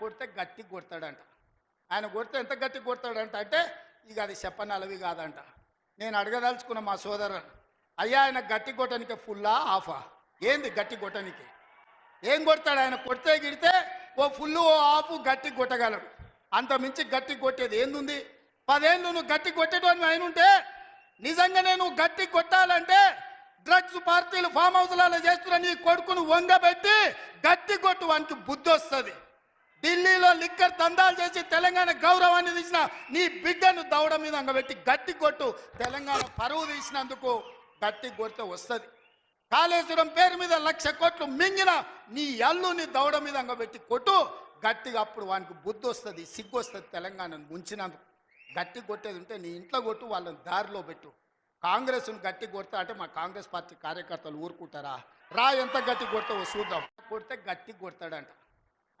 కొడితే గట్టి కొడతాడంట. ఆయన కొడితే ఎంత గట్టి కొడతాడంట అంటే ఇక అది చెప్పనలవి కాదంట. నేను అడగదలుచుకున్న మా సోదరు అయ్యా ఆయన గట్టి కొట్టడానికి ఫుల్లా ఆఫా ఏంది గట్టి కొట్టనికి? ఏం కొడతాడు? ఆయన కొడితే గిడితే ఓ ఫుల్ ఓ ఆఫ్ గట్టి కొట్టగలడు. అంత మించి గట్టి కొట్టేది ఏందుంది? పదేళ్ళు నువ్వు గట్టి కొట్టేటోని ఆయన ఉంటే నిజంగానే నువ్వు గట్టి కొట్టాలంటే డ్రగ్స్ పార్టీలు ఫామ్ హౌస్లలో చేస్తున్న నీ కొడుకును వంగబెట్టి గట్టి కొట్టు వానికి బుద్ధి వస్తుంది ఢిల్లీలో లిక్కర్ దందాలు చేసి తెలంగాణ గౌరవాన్ని తీసిన నీ బిడ్డను దవడ మీద అంగబెట్టి గట్టి కొట్టు తెలంగాణ పరువు తీసినందుకు గట్టి కొడితే వస్తుంది. కాళేశ్వరం పేరు మీద లక్ష కోట్లు మింగిన నీ అల్లుని దవడ మీద అంగబెట్టి కొట్టు గట్టిగా అప్పుడు వానికి బుద్ధి వస్తుంది సిగ్గు వస్తుంది తెలంగాణను ముంచినందుకు. గట్టి కొట్టేది ఉంటే నీ ఇంట్లో కొట్టు వాళ్ళని దారిలో పెట్టు. కాంగ్రెస్ను గట్టి కొడతా అంటే మా కాంగ్రెస్ పార్టీ కార్యకర్తలు ఊరుకుంటారా? రా ఎంత గట్టి కొడతావో చూద్దాం. కొడితే గట్టి కొడతాడంట.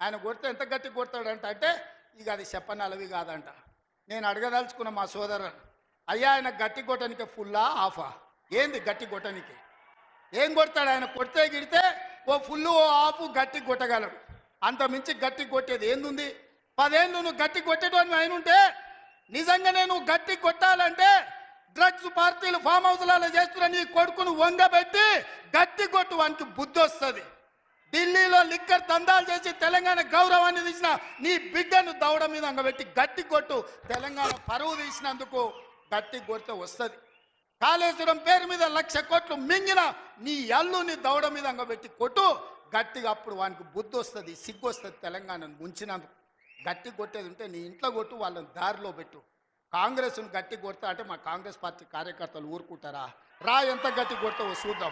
ఆయన కొడితే ఎంత గట్టి కొడతాడంట అంటే ఇక అది చెప్పనలవి కాదంట. నేను అడగదలుచుకున్న మా సోదరు అయ్యా ఆయన గట్టి కొట్టనికి ఫుల్లా ఆఫా ఏంది గట్టి కొట్టనికి? ఏం కొడతాడు? ఆయన కొడితే గిడితే ఓ ఫుల్ ఓ ఆఫ్ గట్టి కొట్టగలడు. అంత మించి గట్టి కొట్టేది ఏందుంది? పదేళ్ళు నువ్వు గట్టి కొట్టేటోని ఆయన ఉంటే నిజంగానే నువ్వు గట్టి కొట్టాలంటే డ్రగ్స్ పార్టీలు ఫామ్ హౌస్లలో చేస్తున్న నీ కొడుకును వంగబెట్టి గట్టి కొట్టు వానికి బుద్ధి వస్తుంది ఢిల్లీలో లిక్కర్ దందాలు చేసి తెలంగాణ గౌరవాన్ని తీసిన నీ బిడ్డను దవడ మీద అంగబెట్టి గట్టి కొట్టు తెలంగాణ పరువు తీసినందుకు గట్టి కొడితే వస్తుంది. కాళేశ్వరం పేరు మీద లక్ష కోట్లు మింగిన నీ అల్లుని దవడ మీద అంగబెట్టి కొట్టు గట్టిగా అప్పుడు వానికి బుద్ధి వస్తుంది సిగ్గు వస్తుంది తెలంగాణను ముంచినందుకు. గట్టి కొట్టేది ఉంటే నీ ఇంట్లో కొట్టు వాళ్ళని దారిలో పెట్టు. కాంగ్రెస్ను గట్టి కొడతా అంటే మా కాంగ్రెస్ పార్టీ కార్యకర్తలు ఊరుకుంటారా? రా ఎంత గట్టి కొడతావో చూద్దాం.